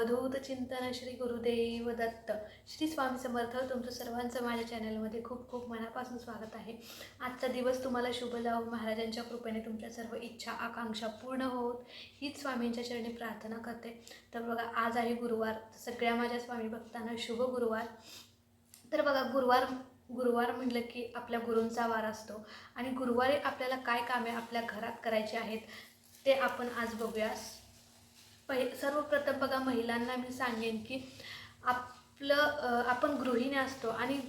अवधूत चिंतन श्री गुरुदेव दत्त. श्री स्वामी समर्थ तुमचं सर्वांचं माझ्या चॅनलमध्ये खूप खूप मनापासून स्वागत आहे. आजचा दिवस तुम्हाला शुभ लावून महाराजांच्या कृपेने तुमच्या सर्व इच्छा आकांक्षा पूर्ण होत हीच स्वामींच्या चरणी प्रार्थना करते. तर बघा आज आहे गुरुवार. सगळ्या माझ्या स्वामी भक्तांना शुभ गुरुवार. तर बघा गुरुवार गुरुवार म्हटलं की आपल्या गुरूंचा वार असतो. आणि गुरुवारी आपल्याला काय कामे आपल्या घरात करायची आहेत ते आपण आज बघूया पहि सर्वप्रथम बघा महिलांना मी सांगेन की आपलं आपण गृहिणी असतो आणि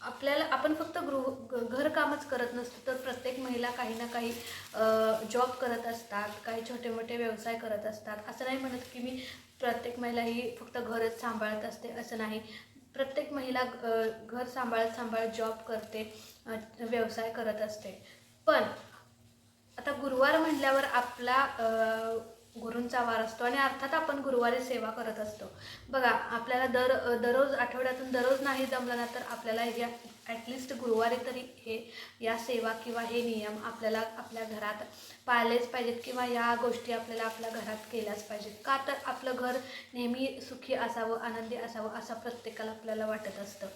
आपल्याला आपण फक्त गृह घरकामच करत नसतो तर प्रत्येक महिला काही ना काही जॉब करत असतात काही छोटे मोठे व्यवसाय करत असतात. असं नाही म्हणत की मी प्रत्येक महिला ही फक्त घरच सांभाळत असते असं नाही. प्रत्येक महिला घर सांभाळत सांभाळत जॉब करते व्यवसाय करत असते. पण आता गुरुवार म्हटल्यावर आपला गुरूंचा वार असतो आणि अर्थात आपण गुरुवारी सेवा करत असतो. बघा आपल्याला दर दररोज आठवड्यातून दररोज नाही जमलं ना तर आपल्याला या ॲटलिस्ट गुरुवारी तरी हे या सेवा किंवा हे नियम आपल्याला आपल्या घरात पाळलेच पाहिजेत किंवा या गोष्टी आपल्याला आपल्या घरात केल्याच पाहिजेत. का तर आपलं घर नेहमी सुखी असावं आनंदी असावं असं प्रत्येकाला आपल्याला वाटत असतं.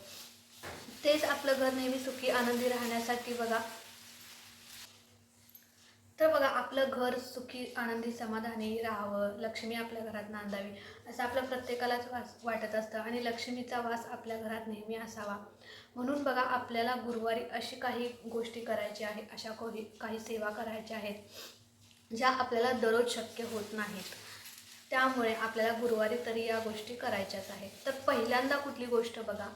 तेच आपलं घर नेहमी सुखी आनंदी राहण्यासाठी बघा तर बघा आपलं घर सुखी आनंदी समाधानी राहावं लक्ष्मी आपल्या घरात नांदावी असं आपल्या प्रत्येकालाच वास वाटत असतं आणि लक्ष्मीचा वास आपल्या घरात नेहमी असावा. म्हणून बघा आपल्याला गुरुवारी अशी काही गोष्टी करायच्या आहे अशा काही काही सेवा करायच्या आहेत ज्या आपल्याला दररोज शक्य होत नाहीत. त्यामुळे आपल्याला गुरुवारी तरी या गोष्टी करायच्याच आहेत. तर पहिल्यांदा कुठली गोष्ट बघा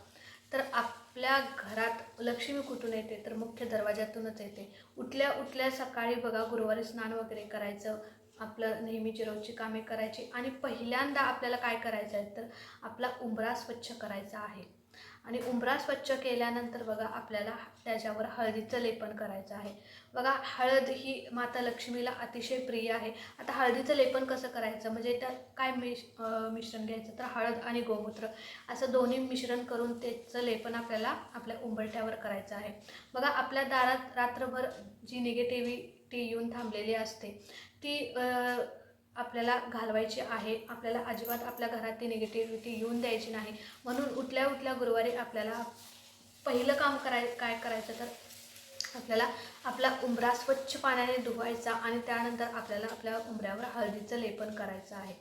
तर आपल्या घरात लक्ष्मी कुठून येते? तर मुख्य दरवाजातूनच येते. उठल्या उठल्या सकाळी बघा गुरुवारी स्नान वगैरे करायचं आपलं नेहमीची रोजची कामे करायची आणि पहिल्यांदा आपल्याला काय करायचं आहे? तर आपला उंबरा स्वच्छ करायचा आहे. आणि उंबरा स्वच्छ केल्यानंतर बघा आपल्याला त्याच्यावर हळदीचं लेपन करायचं आहे. बघा हळद ही माता लक्ष्मीला अतिशय प्रिय आहे. आता हळदीचं लेपन कसं करायचं? म्हणजे त्यात काय मिश मिश्रण घ्यायचं? तर हळद आणि गोमूत्र. असं दोन्ही मिश्रण करून त्याचं लेपन आपल्याला आपल्या उंबरठ्यावर करायचं आहे. बघा आपल्या दारात रात्रभर जी निगेटिव्हिटी येऊन थांबलेली असते ती आपल्याला घालवायची आहे. आपल्याला अजिबात आपल्या घरात ती निगेटिव्हिटी येऊन द्यायची नाही. म्हणून उठल्या उठल्या गुरुवारी आपल्याला पहिलं काम कराय काय करायचं तर आपल्याला आपला उंबरा स्वच्छ पाण्याने धुवायचा आणि त्यानंतर आपल्याला आपल्या उंबऱ्यावर हळदीचं लेपन करायचं आहे.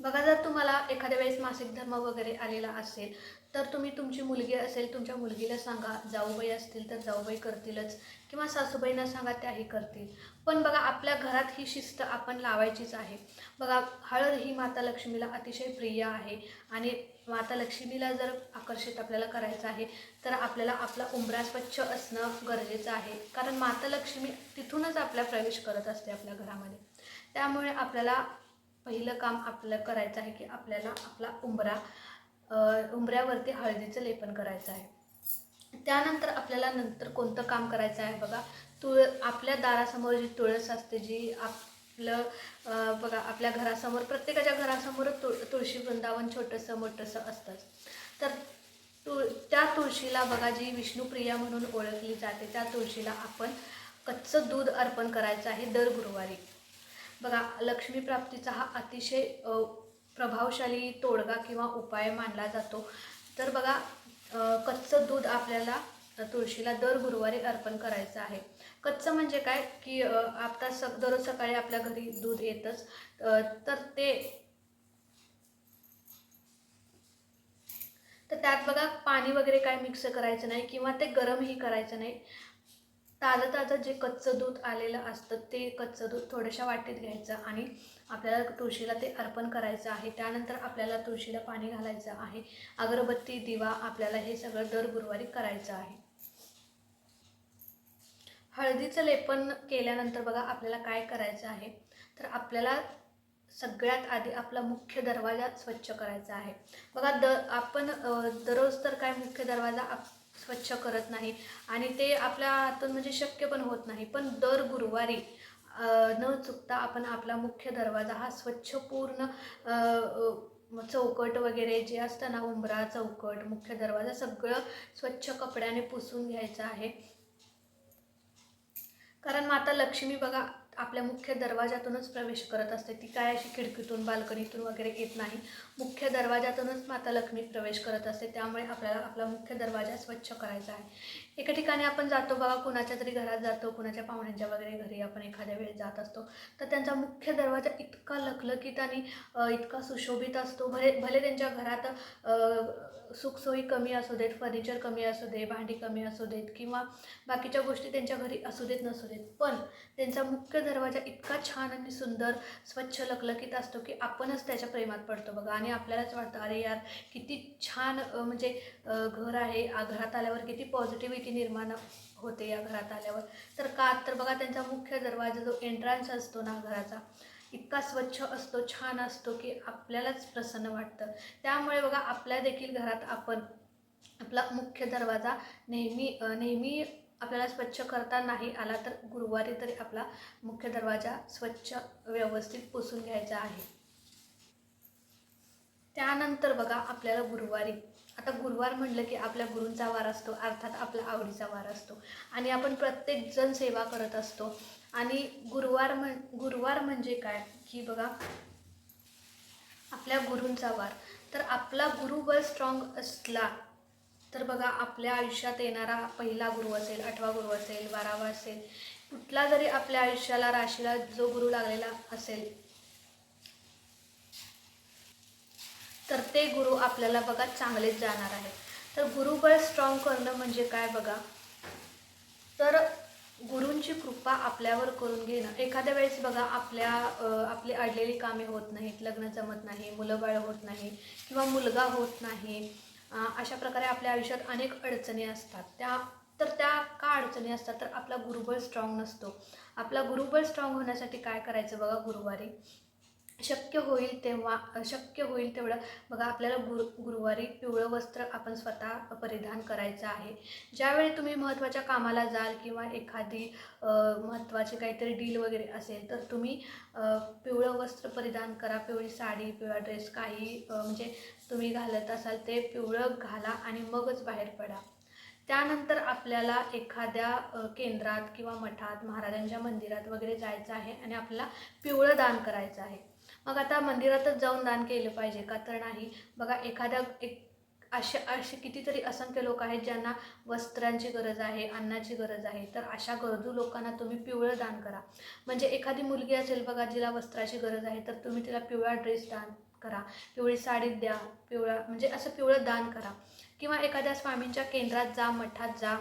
बघा जर तुम्हाला एखाद्या वेळेस मासिक धर्म वगैरे आलेला असेल तर तुम्ही तुमची मुलगी असेल तुमच्या मुलगीला सांगा जाऊबाई असतील तर जाऊबाई करतीलच किंवा सासूबाईंना सांगा त्याही करतील. पण बघा आपल्या घरात ही शिस्त आपण लावायचीच आहे. बघा हळद ही माता लक्ष्मीला अतिशय प्रिय आहे आणि माता लक्ष्मीला जर आकर्षित आपल्याला करायचं आहे तर आपल्याला आपला उंबरा स्वच्छ असणं गरजेचं आहे. कारण माता लक्ष्मी तिथूनच आपला प्रवेश करत असते आपल्या घरामध्ये. त्यामुळे आपल्याला पहिलं काम आपलं करायचं आहे की आपल्याला आपला उंबरा उंबऱ्यावरती हळदीचं लेपन करायचं आहे. त्यानंतर आपल्याला नंतर कोणतं काम करायचं आहे बघा? तुळ आपल्या दारासमोर जी तुळस असते जी आपलं बघा आपल्या घरासमोर प्रत्येकाच्या घरासमोर तुळ तुळशी वृंदावन छोटंसं मोठंसं असतंच. तर तुळ त्या तुळशीला बघा जी विष्णुप्रिया म्हणून ओळखली जाते त्या तुळशीला आपण कच्चं दूध अर्पण करायचं आहे दर गुरुवारी. बघा लक्ष्मी प्राप्तीचा हा अतिशय प्रभावशाली तोडगा किंवा उपाय मानला जातो. तर बघा कच्चं दूध आपल्याला तुळशीला दर गुरुवारी अर्पण करायचं आहे. कच्चं म्हणजे काय? की आता स दररोज सकाळी आपल्या घरी दूध येतंच. तर ते तर त्यात बघा पाणी वगैरे काय मिक्स करायचं नाही किंवा ते गरमही करायचं नाही. ताजं ताजं जे कच्चं दूध आलेलं असतं ते कच्चं दूध थोड्याशा वाटीत घ्यायचं आणि आपल्याला तुळशीला ते अर्पण करायचं आहे. त्यानंतर आपल्याला तुळशीला पाणी घालायचं आहे. अगरबत्ती दिवा आपल्याला हे सगळं दर गुरुवारी करायचं आहे. हळदीचं लेपन केल्यानंतर बघा आपल्याला काय करायचं आहे? तर आपल्याला सगळ्यात आधी आपला मुख्य दरवाजा स्वच्छ करायचा आहे. बघा द आपण दररोज तर काय मुख्य दरवाजा आप स्वच्छ करत नाही आणि ते आपल्या हातून म्हणजे शक्य पण होत नाही. पण दर गुरुवारी न चुकता आपण आपला मुख्य दरवाजा हा स्वच्छ पूर्ण चौकट वगैरे जे असतं ना उंबरा चौकट मुख्य दरवाजा सगळं स्वच्छ कपड्याने पुसून घ्यायचं आहे. कारण माता लक्ष्मी बघा आपल्या मुख्य दरवाजातूनच प्रवेश करत असते. ती काय अशी खिडकीतून बाल्कनीतून वगैरे येत नाही. मुख्य दरवाजातूनच माता लक्ष्मी प्रवेश करत असते. त्यामुळे आपल्याला आपला मुख्य दरवाजा स्वच्छ करायचा आहे. एका ठिकाणी आपण जातो बघा कुणाच्या तरी घरात जातो कुणाच्या पाहुण्यांच्या वगैरे घरी आपण एखाद्या वेळेस जात असतो. तर त्यांचा मुख्य दरवाजा इतका लखलखीत आणि इतका सुशोभित असतो. भले भले त्यांच्या घरात सुखसोयी कमी असू देत फर्निचर कमी असू दे भांडी कमी असू देत किंवा बाकीच्या गोष्टी त्यांच्या घरी असू देत नसू देत. पण त्यांचा मुख्य दरवाजा इतका छान आणि सुंदर स्वच्छ लकलकीत असतो की आपणच त्याच्या प्रेमात पडतो बघा. आणि आपल्यालाच वाटतं अरे यार किती छान म्हणजे घर आहे. आ, घरात आल्यावर किती पॉझिटिव्हिटी निर्माण होते या घरात आल्यावर. तर का तर बघा त्यांचा मुख्य दरवाजा जो एंट्रन्स असतो ना घराचा इतका स्वच्छ असतो छान असतो की आपल्यालाच प्रसन्न वाटतं. त्यामुळे बघा आपल्या देखील घरात आपण आपला मुख्य दरवाजा नेहमी नेहमी आपल्याला स्वच्छ करता नाही आला तर गुरुवारी तरी आपला मुख्य दरवाजा स्वच्छ व्यवस्थित पुसून घ्यायचा आहे. त्यानंतर बघा आपल्याला गुरुवारी. आता गुरुवार म्हटलं की आपल्या गुरूंचा वार असतो अर्थात आपला आवडीचा वार असतो. आणि आपण प्रत्येकजण सेवा करत असतो. आणि गुरुवार म्हण गुरुवार म्हणजे काय? की बघा आपल्या गुरूंचा वार. तर आपला गुरुबल स्ट्रॉंग असला तर बघा आपल्या आयुष्यात येणारा पहिला गुरु असेल आठवा गुरु असेल बारावा असेल कुठला जरी आपल्या आयुष्याला राशीला जो गुरु लागलेला असेल तर ते गुरु आपल्याला बघा चांगलेच जाणार आहे तर गुरुबळ स्ट्रॉंग करणं म्हणजे काय बघा? तर गुरूंची कृपा आपल्यावर करून घेणं. एखाद्या वेळेस बघा आपल्या आपली अडलेली कामे होत नाहीत लग्न जमत नाही मुलंबाळ होत नाही किंवा मुलगा होत नाही अशा प्रकारे आपल्या आयुष्यात अनेक अडचणी असतात. त्या तर त्या का अडचणी असतात? तर आपला गुरुबळ स्ट्रॉंग नसतो. आपला गुरुबळ स्ट्रॉंग होण्यासाठी काय करायचं बघा गुरुवारी? शक्य होईल तेव्हा शक्य होईल तेवढं बघा आपल्याला गुरु गुरुवारी पिवळं वस्त्र आपण स्वतः परिधान करायचं आहे. ज्यावेळी तुम्ही महत्त्वाच्या कामाला जाल किंवा एखादी महत्त्वाची काहीतरी डील वगैरे असेल तर तुम्ही पिवळं वस्त्र परिधान करा. पिवळी साडी पिवळा ड्रेस काही म्हणजे तुम्ही घालत असाल ते पिवळं घाला आणि मगच बाहेर पडा. त्यानंतर आपल्याला एखाद्या केंद्रात किंवा मठात महाराजांच्या मंदिरात वगैरे जायचं आहे आणि आपल्याला पिवळं दान करायचं आहे. मग आता मंदिरातच जाऊन दान केलं पाहिजे का तर नाही? बघा एखाद्या एक असे असे कितीतरी असंख्य लोक आहेत ज्यांना वस्त्रांची गरज आहे अन्नाची गरज आहे. तर अशा गरजू लोकांना तुम्ही पिवळं दान करा. म्हणजे एखादी मुलगी असेल बघा जिला वस्त्राची गरज आहे तर तुम्ही तिला पिवळा ड्रेस दान करा पिवळी साडी द्या पिवळा म्हणजे असं पिवळं दान करा. किंवा एखाद्या स्वामींच्या केंद्रात जा मठात जा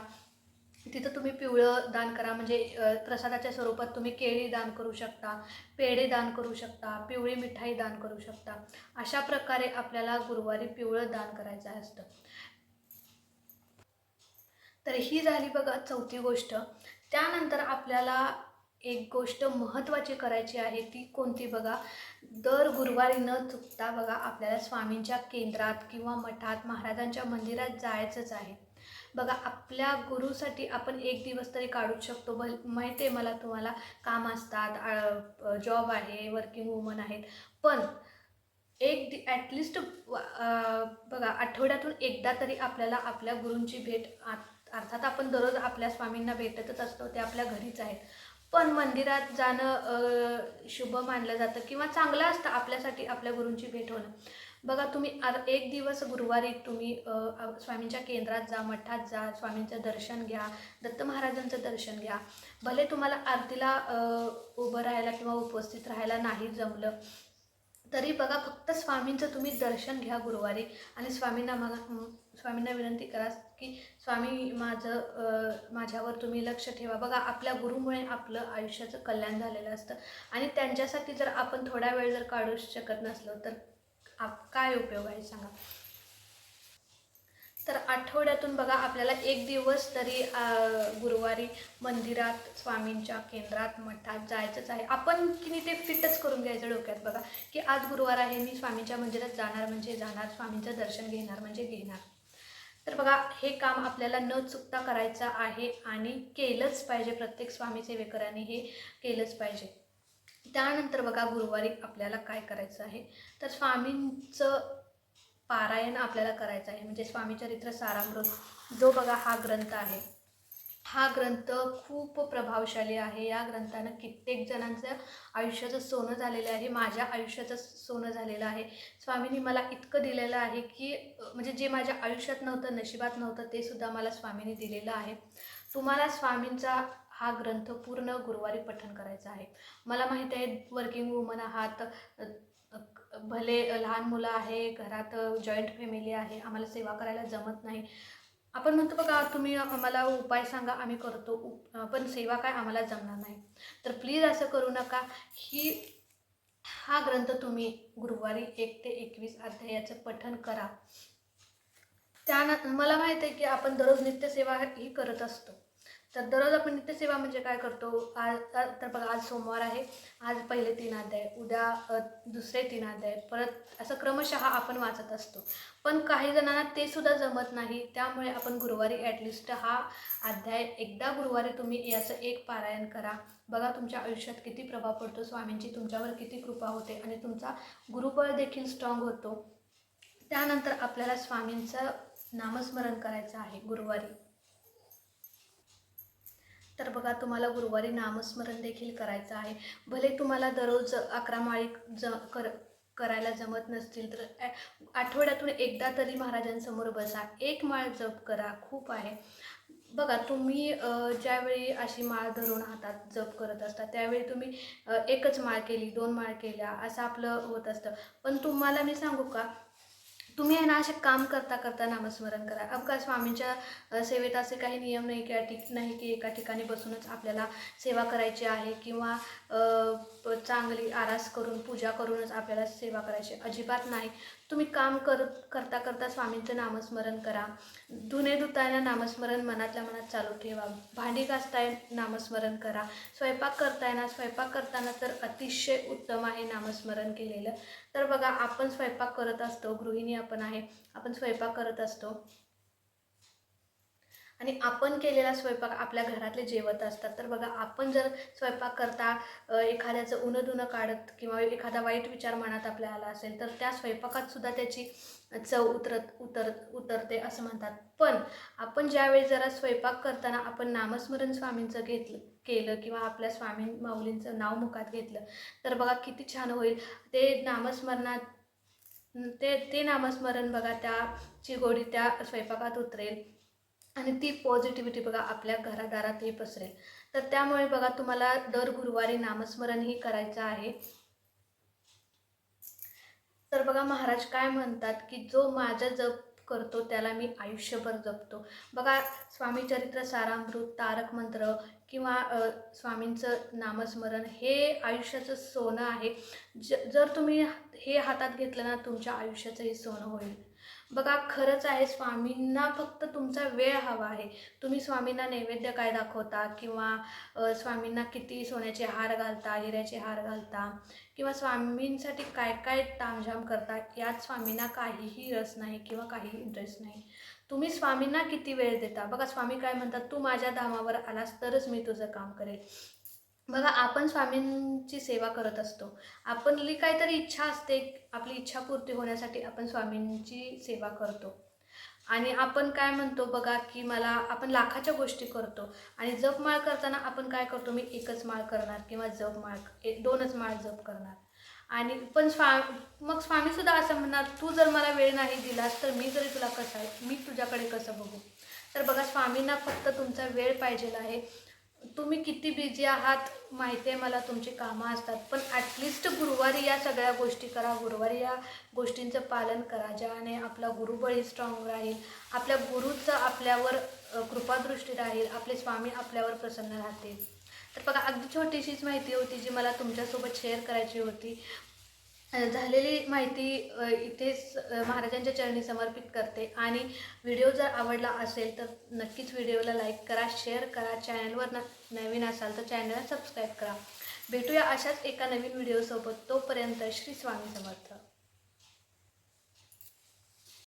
तिथं तुम्ही पिवळं दान करा. म्हणजे प्रसादाच्या स्वरूपात तुम्ही केळी दान करू शकता पेढे दान करू शकता पिवळी मिठाई दान करू शकता. अशा प्रकारे आपल्याला गुरुवारी पिवळं दान करायचं असतं. तर ही झाली बघा चौथी गोष्ट. त्यानंतर आपल्याला एक गोष्ट महत्त्वाची करायची आहे ती कोणती बघा? दर गुरुवारी न चुकता बघा आपल्याला स्वामींच्या केंद्रात किंवा मठात महाराजांच्या मंदिरात जायचंच आहे. बघा आपल्या गुरुसाठी आपण एक दिवस तरी काढूच शकतो. भल माहिती आहे मला तुम्हाला काम असतात जॉब आहे वर्किंग वुमन आहेत. पण एक दि ॲटलिस्ट बघा आठवड्यातून एकदा तरी आपल्याला आपल्या गुरूंची भेट आ अर्थात आपण दररोज आपल्या स्वामींना भेटतच असतो ते आपल्या घरीच आहेत. पण मंदिरात जाणं शुभ मानलं जातं किंवा चांगलं असतं आपल्यासाठी आपल्या गुरूंची भेट होणं. बघा तुम्ही आर एक दिवस गुरुवारी तुम्ही स्वामींच्या केंद्रात जा मठात जा स्वामींचं दर्शन घ्या दत्त महाराजांचं दर्शन घ्या. भले तुम्हाला आरतीला उभं राहायला किंवा उपस्थित राहायला नाही जमलं तरी बघा फक्त स्वामींचं तुम्ही दर्शन घ्या गुरुवारी आणि स्वामींना मग स्वामींना विनंती करा की स्वामी माझं माझ्यावर तुम्ही लक्ष ठेवा. बघा आपल्या गुरुमुळे आपलं आयुष्याचं कल्याण झालेलं असतं आणि त्यांच्यासाठी जर आपण थोडा वेळ जर काढू शकत नसलो तर काय उपयोग आहे सांगा? तर आठवड्यातून बघा आपल्याला एक दिवस तरी गुरुवारी मंदिरात स्वामींच्या केंद्रात मठात जायचंच आहे. आपण की नाही ते फिटच करून घ्यायचं डोक्यात बघा की आज गुरुवार आहे मी स्वामींच्या मंदिरात जाणार म्हणजे जाणार स्वामींचं दर्शन घेणार म्हणजे घेणार. तर बघा हे काम आपल्याला न चुकता करायचं आहे आणि केलंच पाहिजे. प्रत्येक स्वामी सेवेकरांनी हे केलंच पाहिजे. त्यानंतर बघा गुरुवारी आपल्याला काय करायचं आहे? तर स्वामींचं पारायण आपल्याला करायचं आहे. म्हणजे स्वामी चरित्र सारामृत जो बघा हा ग्रंथ आहे. हा ग्रंथ खूप प्रभावशाली आहे. या ग्रंथानं कित्येक जणांचं आयुष्याचं सोनं झालेलं आहे. माझ्या आयुष्याचं सोनं झालेलं आहे. स्वामींनी मला इतकं दिलेलं आहे की म्हणजे जे माझ्या आयुष्यात नव्हतं नशिबात नव्हतं ते सुद्धा मला स्वामींनी दिलेलं आहे. तुम्हाला स्वामींचा हा ग्रंथ पूर्ण गुरुवारी पठण करायचा आहे. मला माहीत आहे वर्किंग वुमन आहात. भले लहान मुलं आहे घरात जॉईंट फॅमिली आहे आम्हाला सेवा करायला जमत नाही. आपण म्हणतो बघा तुम्ही आम्हाला उपाय सांगा आम्ही करतो. उप- पण सेवा काय आम्हाला जमणार नाही. तर प्लीज असं करू नका. ही हा ग्रंथ तुम्ही गुरुवारी एक ते एकवीस अध्यायाचं पठण करा. त्यानं मला माहीत आहे की आपण दररोज नित्यसेवा ही करत असतो. तर दररोज आपण नित्यसेवा म्हणजे काय करतो? आज तर बघा आज सोमवार आहे. आज पहिले तीन अध्याय उद्या दुसरे तीन अध्याय. परत असं क्रमशः आपण वाचत असतो. पण काही जणांना ते सुद्धा जमत नाही. त्यामुळे आपण गुरुवारी ॲटलिस्ट हा अध्याय एकदा गुरुवारी तुम्ही याचं एक पारायण करा. बघा तुमच्या आयुष्यात किती प्रभाव पडतो. स्वामींची तुमच्यावर किती कृपा होते आणि तुमचा गुरुबळ देखील स्ट्रॉंग होतो. त्यानंतर आपल्याला स्वामींचं नामस्मरण करायचं आहे गुरुवारी. तर बघा तुम्हाला गुरुवारी नामस्मरण देखील करायचं आहे. भले तुम्हाला दररोज अकरा माळी ज कर करायला जमत नसतील तर आठवड्यातून एकदा तरी महाराजांसमोर बसा. एक माळ जप करा खूप आहे. बघा तुम्ही ज्यावेळी अशी माळ धरून हातात जप करत असता त्यावेळी तुम्ही एकच माळ केली दोन माळ केल्या असं आपलं होत असतं. पण तुम्हाला मी सांगू का तुम्ही आहे ना असे काम करता करता नामस्मरण करा. अबका स्वामींच्या सेवेत असे काही नियम नाही की ठीक नाही की एका ठिकाणी बसूनच आपल्याला सेवा करायची आहे किंवा चांगली आरास करून पूजा करूनच आपल्याला सेवा करायची. अजिबात नाही. तुम्ही काम करत करता करता स्वामींचं नामस्मरण करा. धुणे धुताना नामस्मरण मनातल्या मनात चालू ठेवा. भांडी घासताय नामस्मरण करा. स्वयंपाक करताना स्वयंपाक करताना तर अतिशय उत्तम आहे नामस्मरण केलेलं. तर बघा आपण स्वयंपाक करत असतो गृहिणी आपण आहे आपण स्वयंपाक करत असतो. आणि आपण केलेला स्वयंपाक आपल्या घरातले जेवत असतात. तर बघा आपण जर स्वयंपाक करता एखाद्याचं उनं धुणं काढत किंवा एखादा वाईट विचार मनात आपल्या आला असेल तर त्या स्वयंपाकात सुद्धा त्याची चव उतरत उतर उतरते असं म्हणतात. पण आपण ज्यावेळी जरा स्वयंपाक करताना आपण नामस्मरण स्वामींचं घेतलं केलं किंवा आपल्या स्वामी माऊलींचं नाव मुखात घेतलं तर बघा किती छान होईल. ते नामस्मरणात ते ते नामस्मरण बघा त्याची गोडी त्या स्वयंपाकात उतरेल. आणि ती पॉझिटिव्हिटी बघा आपल्या घरादारातही पसरेल. तर त्यामुळे बघा तुम्हाला दर गुरुवारी नामस्मरणही करायचं आहे. तर बघा महाराज काय म्हणतात की जो माझा जप करतो त्याला मी आयुष्यभर जपतो. बघा स्वामी चरित्र सारामृत तारक मंत्र किंवा स्वामींचं नामस्मरण हे आयुष्याचं सोनं आहे. ज जर तुम्ही हे हातात घेतलं ना तुमच्या आयुष्याचंही सोनं होईल. बघा खरंच आहे स्वामींना फक्त तुमचा वेळ हवा आहे. तुम्ही स्वामींना नैवेद्य काय दाखवता? किंवा स्वामींना किती सोन्याचे हार घालता हिऱ्याचे हार घालता? किंवा स्वामींसाठी काय काय तामझाम करता? यात स्वामींना काहीही रस नाही किंवा काहीही इंटरेस्ट नाही. तुम्ही स्वामींना किती वेळ देता? बघा स्वामी काय म्हणतात तू माझ्या धामावर आलास तरच मी तुझं काम करेल. बघा आपण स्वामींची सेवा करत असतो. आपली काहीतरी इच्छा असते आपली इच्छापूर्ती होण्यासाठी आपण स्वामींची सेवा करतो. आणि आपण काय म्हणतो बघा की मला आपण लाखाच्या गोष्टी करतो आणि जप माळ करताना आपण काय करतो मी एकच माळ करणार किंवा जप माळ एक दोनच माळ जप करणार. आणि पण स्वा मग स्वामीसुद्धा असं म्हणणार तू जर मला वेळ नाही दिलास तर मी जरी तुला कसं आहे मी तुझ्याकडे कसं बघू? तर बघा स्वामींना फक्त तुमचा वेळ पाहिजेला आहे. तुम्ही किती बिझी आहात? माहिती आहे मला तुमची कामं असतात. पण ॲटलिस्ट गुरुवारी या सगळ्या गोष्टी करा. गुरुवारी या गोष्टींचं पालन करा. ज्याने आपला गुरुबळी स्ट्रॉंग राहील. आपल्या गुरुचं आपल्यावर कृपादृष्टी राहील. आपले स्वामी आपल्यावर प्रसन्न राहतील. तर बघा अगदी छोटीशीच माहिती होती जी मला तुमच्यासोबत शेअर करायची होती. झालेली माहिती इथेच महाराजांच्या चरणी समर्पित करते. आणि व्हिडिओ जर आवडला असेल तर नक्कीच व्हिडिओला लाईक करा शेअर करा चॅनलवर न नवीन असाल तर चॅनलला सबस्क्राईब करा. भेटूया अशाच एका नवीन व्हिडिओसोबत. तोपर्यंत श्री स्वामी समर्थ.